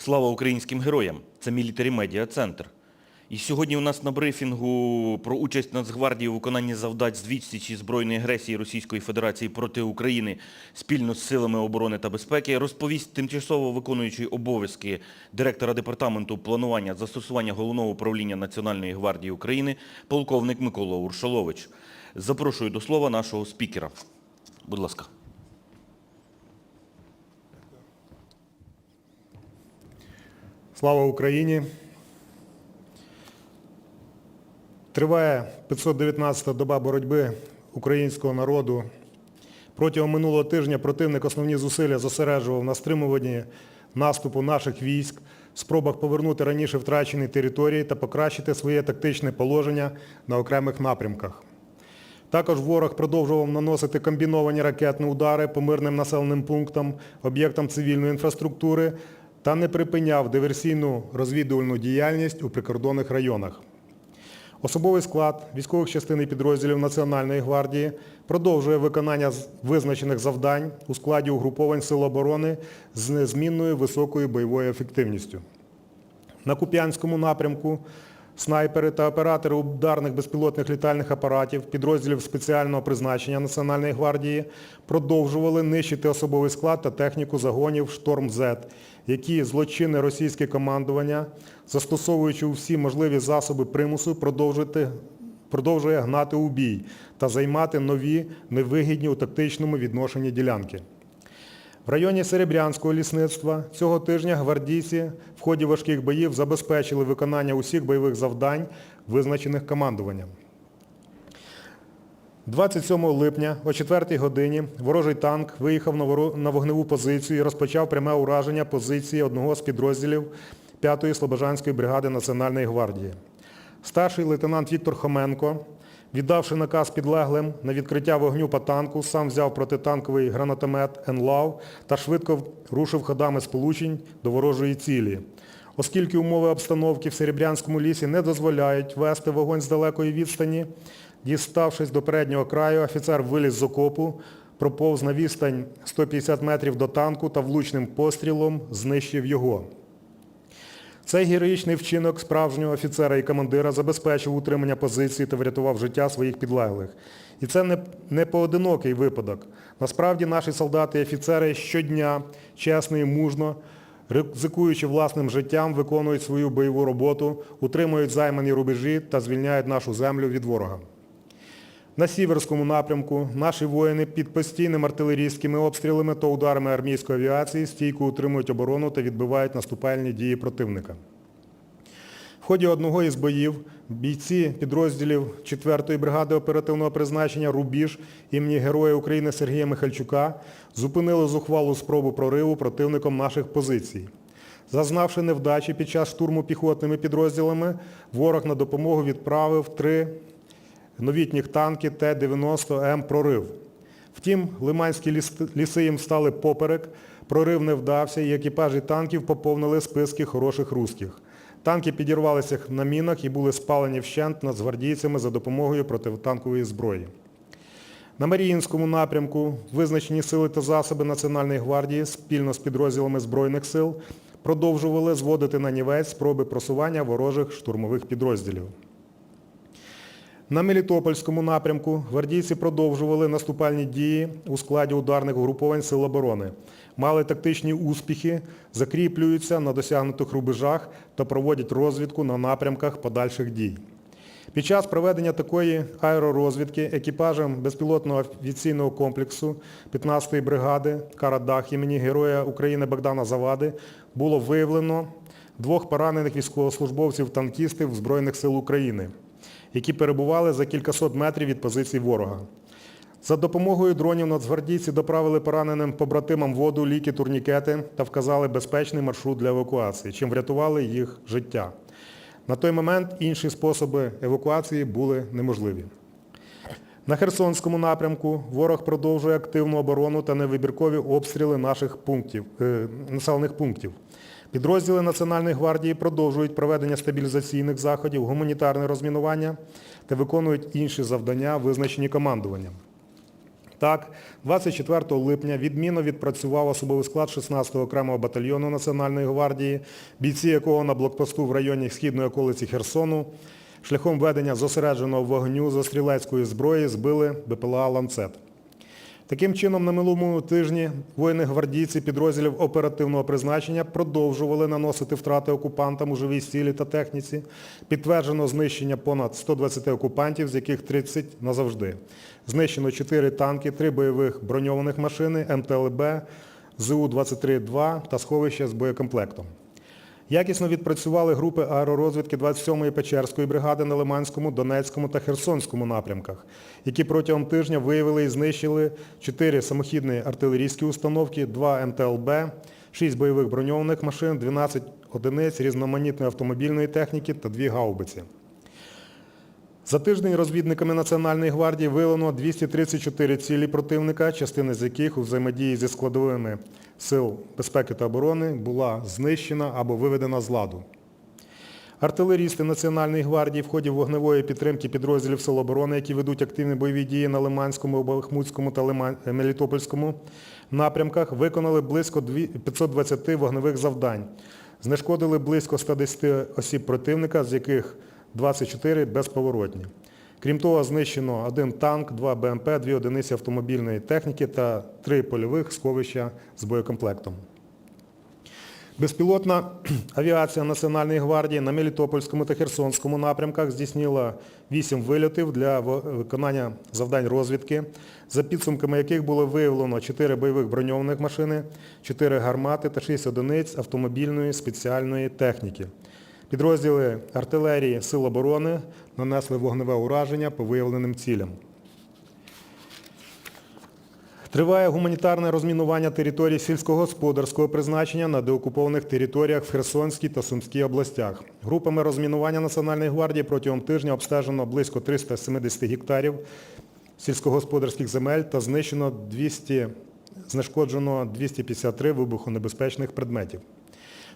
Слава українським героям! Це Мілітарі Медіа Центр. І сьогодні у нас на брифінгу про участь Нацгвардії у виконанні завдань з відсічі збройної агресії Російської Федерації проти України спільно з силами оборони та безпеки розповість тимчасово виконуючий обов'язки директора департаменту планування застосування головного управління Національної гвардії України полковник Микола Уршалович. Запрошую до слова нашого спікера. Будь ласка. Слава Україні! Триває 519-та доба боротьби українського народу. Протягом минулого тижня противник основні зусилля зосереджував на стримуванні наступу наших військ, спробах повернути раніше втрачені території та покращити своє тактичне положення на окремих напрямках. Також ворог продовжував наносити комбіновані ракетні удари по мирним населеним пунктам, об'єктам цивільної інфраструктури та не припиняв диверсійну розвідувальну діяльність у прикордонних районах. Особовий склад військових частин і підрозділів Національної гвардії продовжує виконання визначених завдань у складі угруповань Сил оборони з незмінною високою бойовою ефективністю. На Куп'янському напрямку снайпери та оператори ударних безпілотних літальних апаратів підрозділів спеціального призначення Національної гвардії продовжували нищити особовий склад та техніку загонів «Шторм-З», які злочинне російське командування, застосовуючи всі можливі засоби примусу, продовжити- продовжує гнати у бій та займати нові невигідні у тактичному відношенні ділянки. В районі Серебрянського лісництва цього тижня гвардійці в ході важких боїв забезпечили виконання усіх бойових завдань, визначених командуванням. 27 липня о 4 годині ворожий танк виїхав на вогневу позицію і розпочав пряме ураження позиції одного з підрозділів 5-ї Слобожанської бригади Національної гвардії. Старший лейтенант Віктор Хоменко, віддавши наказ підлеглим на відкриття вогню по танку, сам взяв протитанковий гранатомет «Енлав» та швидко рушив ходами сполучень до ворожої цілі. Оскільки умови обстановки в Серебрянському лісі не дозволяють вести вогонь з далекої відстані, діставшись до переднього краю, офіцер виліз з окопу, проповз на відстань 150 метрів до танку та влучним пострілом знищив його. Цей героїчний вчинок справжнього офіцера і командира забезпечив утримання позиції та врятував життя своїх підлеглих. І це не, не поодинокий випадок. Насправді наші солдати і офіцери щодня, чесно і мужно, ризикуючи власним життям, виконують свою бойову роботу, утримують займані рубежі та звільняють нашу землю від ворога. На Сіверському напрямку наші воїни під постійними артилерійськими обстрілами та ударами армійської авіації стійко утримують оборону та відбивають наступальні дії противника. В ході одного із боїв бійці підрозділів 4-ї бригади оперативного призначення «Рубіж» імені Героя України Сергія Михальчука зупинили зухвалу спробу прориву противником наших позицій. Зазнавши невдачі під час штурму піхотними підрозділами, ворог на допомогу відправив три новітніх танки Т-90М «Прорив». Втім, лиманські ліси їм стали поперек, прорив не вдався і екіпажі танків поповнили списки хороших русських. Танки підірвалися на мінах і були спалені вщент нацгвардійцями за допомогою протитанкової зброї. На Маріїнському напрямку визначені сили та засоби Національної гвардії спільно з підрозділами Збройних сил продовжували зводити на нівець спроби просування ворожих штурмових підрозділів. На Мелітопольському напрямку гвардійці продовжували наступальні дії у складі ударних угруповань Сил оборони. Мали тактичні успіхи, закріплюються на досягнутих рубежах та проводять розвідку на напрямках подальших дій. Під час проведення такої аеророзвідки екіпажем безпілотного авіаційного комплексу 15-ї бригади «Карадах» імені Героя України Богдана Завади було виявлено двох поранених військовослужбовців-танкістів Збройних сил України, які перебували за кількасот метрів від позицій ворога. За допомогою дронів нацгвардійці доправили пораненим побратимам воду, ліки, турнікети та вказали безпечний маршрут для евакуації, чим врятували їх життя. На той момент інші способи евакуації були неможливі. На Херсонському напрямку ворог продовжує активну оборону та невибіркові обстріли наших пунктів, е, населених пунктів. Підрозділи Національної гвардії продовжують проведення стабілізаційних заходів, гуманітарне розмінування та виконують інші завдання, визначені командуванням. Так, 24 липня відмінно відпрацював особовий склад 16-го окремого батальйону Національної гвардії, бійці якого на блокпосту в районі східної околиці Херсону шляхом ведення зосередженого вогню зі стрілецької зброї збили БПЛА «Ланцет». Таким чином, на минулому тижні воїни-гвардійці підрозділів оперативного призначення продовжували наносити втрати окупантам у живій силі та техніці. Підтверджено знищення понад 120 окупантів, з яких 30 назавжди. Знищено 4 танки, 3 бойових броньованих машини, МТЛБ, ЗУ-23-2 та сховище з боєкомплектом. Якісно відпрацювали групи аеророзвідки 27-ї Печерської бригади на Лиманському, Донецькому та Херсонському напрямках, які протягом тижня виявили і знищили 4 самохідні артилерійські установки, 2 МТЛБ, 6 бойових броньованих машин, 12 одиниць різноманітної автомобільної техніки та 2 гаубиці. За тиждень розвідниками Національної гвардії виявлено 234 цілі противника, частина з яких у взаємодії зі складовими сил безпеки та оборони була знищена або виведена з ладу. Артилерісти Національної гвардії в ході вогневої підтримки підрозділів Сил оборони, які ведуть активні бойові дії на Лиманському, Бахмутському та е, Мелітопольському напрямках, виконали близько 520 вогневих завдань. Знешкодили близько 110 осіб противника, з яких 24 безповоротні. Крім того, знищено один танк, два БМП, дві одиниці автомобільної техніки та три польових сховища з боєкомплектом. Безпілотна авіація Національної гвардії на Мелітопольському та Херсонському напрямках здійснила 8 вильотів для виконання завдань розвідки, за підсумками яких було виявлено 4 бойових броньованих машини, 4 гармати та 6 одиниць автомобільної спеціальної техніки. Підрозділи артилерії Сил оборони нанесли вогневе ураження по виявленим цілям. Триває гуманітарне розмінування територій сільськогосподарського призначення на деокупованих територіях в Херсонській та Сумській областях. Групами розмінування Національної гвардії протягом тижня обстежено близько 370 гектарів сільськогосподарських земель та знищено 200, знешкоджено 253 вибухонебезпечних предметів.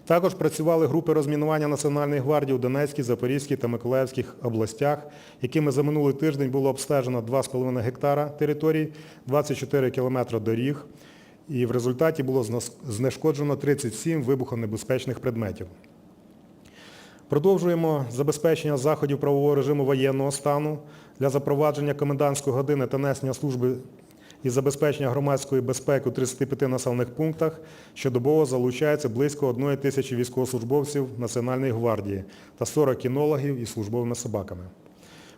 Також працювали групи розмінування Національної гвардії у Донецькій, Запорізькій та Миколаївських областях, якими за минулий тиждень було обстежено 2,5 гектара територій, 24 кілометри доріг, і в результаті було знешкоджено 37 вибухонебезпечних предметів. Продовжуємо забезпечення заходів правового режиму воєнного стану для запровадження комендантської години та несення служби і забезпечення громадської безпеки у 35 населених пунктах щодобово залучається близько 1 тисячі військовослужбовців Національної гвардії та 40 кінологів із службовими собаками.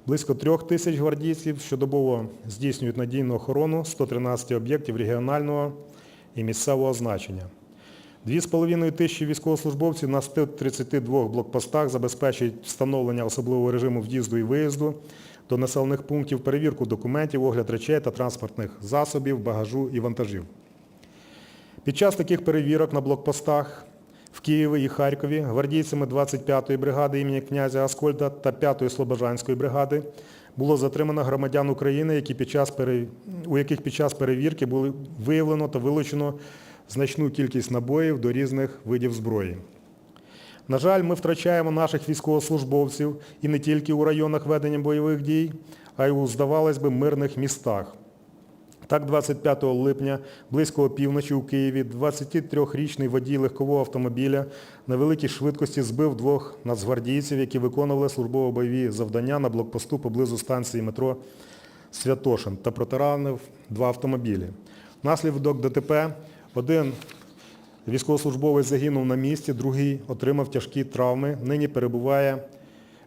Близько трьох тисяч гвардійців щодобово здійснюють надійну охорону 113 об'єктів регіонального і місцевого значення. 2,5 тисячі військовослужбовців на 132 блокпостах забезпечують встановлення особливого режиму в'їзду і виїзду до населених пунктів, перевірку документів, огляд речей та транспортних засобів, багажу і вантажів. Під час таких перевірок на блокпостах в Києві і Харкові гвардійцями 25-ї бригади імені князя Аскольда та 5-ї Слобожанської бригади було затримано громадян України, які під час пере- у яких під час перевірки було виявлено та вилучено значну кількість набоїв до різних видів зброї. На жаль, ми втрачаємо наших військовослужбовців і не тільки у районах ведення бойових дій, а й у, здавалось би, мирних містах. Так, 25 липня, близько опівночі у Києві, 23-річний водій легкового автомобіля на великій швидкості збив двох нацгвардійців, які виконували службово-бойові завдання на блокпосту поблизу станції метро Святошин та протаранив два автомобілі. Внаслідок ДТП один військовослужбовець загинув на місці, другий отримав тяжкі травми, нині перебуває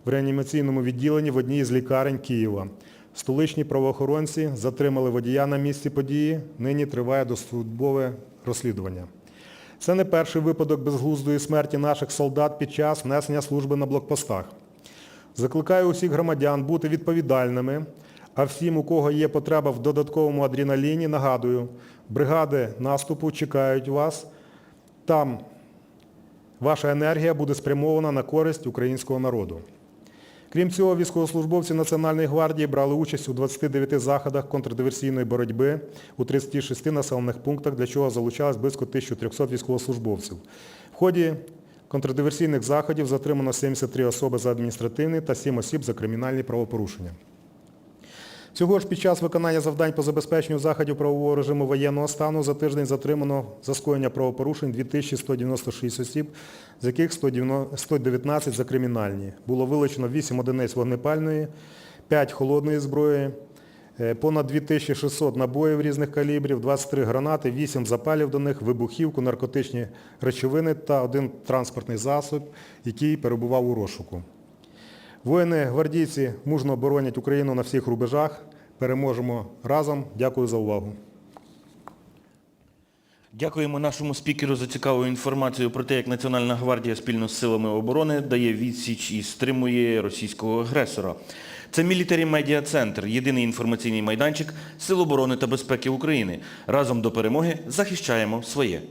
в реанімаційному відділенні в одній з лікарень Києва. Столичні правоохоронці затримали водія на місці події, нині триває досудове розслідування. Це не перший випадок безглуздої смерті наших солдат під час несення служби на блокпостах. Закликаю усіх громадян бути відповідальними, а всім, у кого є потреба в додатковому адреналіні, нагадую, бригади наступу чекають вас. Там ваша енергія буде спрямована на користь українського народу. Крім цього, військовослужбовці Національної гвардії брали участь у 29 заходах контрдиверсійної боротьби у 36 населених пунктах, для чого залучалось близько 1300 військовослужбовців. В ході контрдиверсійних заходів затримано 73 особи за адміністративні та 7 осіб за кримінальні правопорушення. Цього ж під час виконання завдань по забезпеченню заходів правового режиму воєнного стану за тиждень затримано за скоєння правопорушень 2196 осіб, з яких 119 за кримінальні. Було вилучено 8 одиниць вогнепальної, 5 холодної зброї, е, понад 2600 набоїв різних калібрів, 23 гранати, 8 запалів до них, вибухівку, наркотичні речовини та один транспортний засіб, який перебував у розшуку. Воїни-гвардійці мужно оборонять Україну на всіх рубежах. Переможемо разом. Дякую за увагу. Дякуємо нашому спікеру за цікаву інформацію про те, як Національна гвардія спільно з силами оборони дає відсіч і стримує російського агресора. Це Мілітарі Медіа Центр, єдиний інформаційний майданчик Сил оборони та безпеки України. Разом до перемоги захищаємо своє.